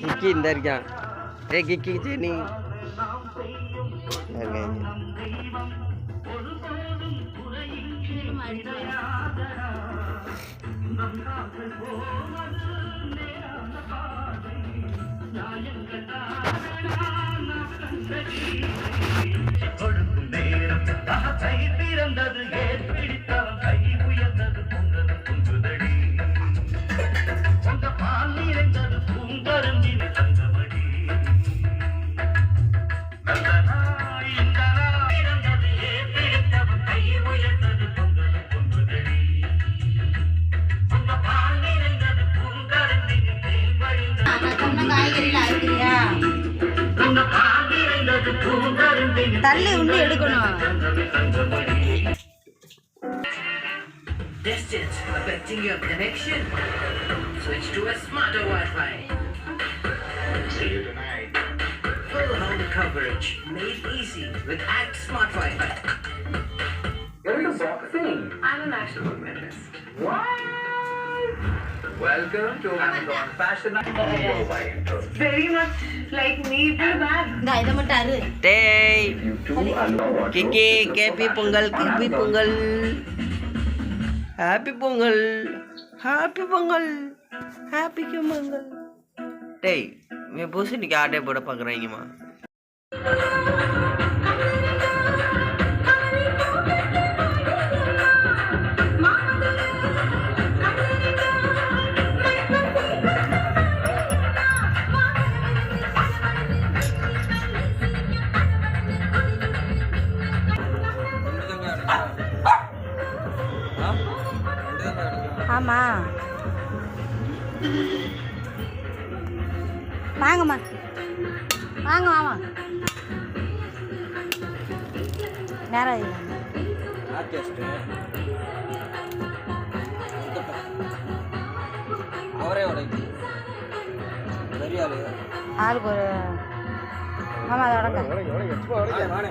கிக்கி இந்த இருக்கான் ஏ கிக்கி நீ கொடுக்கும் நேரம் பிறந்தது ஏ தள்ளி உண்டு எடுக்கணும் Distance affecting your connection. Switch to a smarter Wi-Fi. See you tonight. Full home coverage made easy with Act Smart Wi-Fi. You're into boxing. I'm a national medalist. What? Welcome to Amazon Fashion. Very much டேய். கிக்கி happy Pongal happy Pongal. Happy Pongal. Happy Pongal. Happy Pongal. டேய் நீ பூசணிக்கு ஆட்டே போட பார்க்குறாங்கம்மா வாங்கம்மா. வாங்க மாமா நேரம் அவரே உடைக்கு. சரியாளு ஆளுக்கு ஒரு மாமா அதை உடங்க. உடங்க உடங்க நானே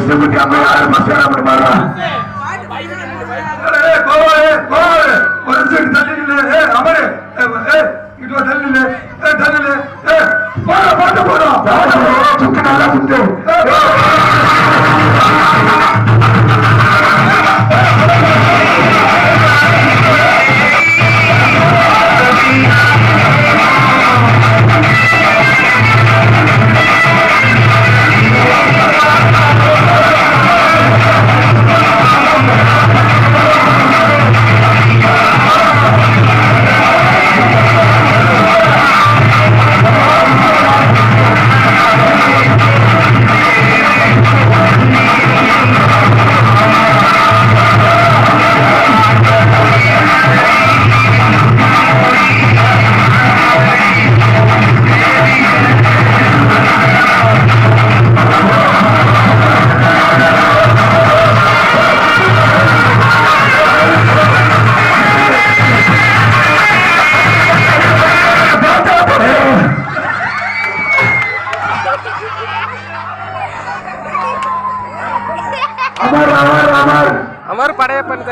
கிருஷ்ணமூர்த்தி அம்மையார் மத்தியானம் பண்ணுவாரா அவர் அமர் படையப்பன்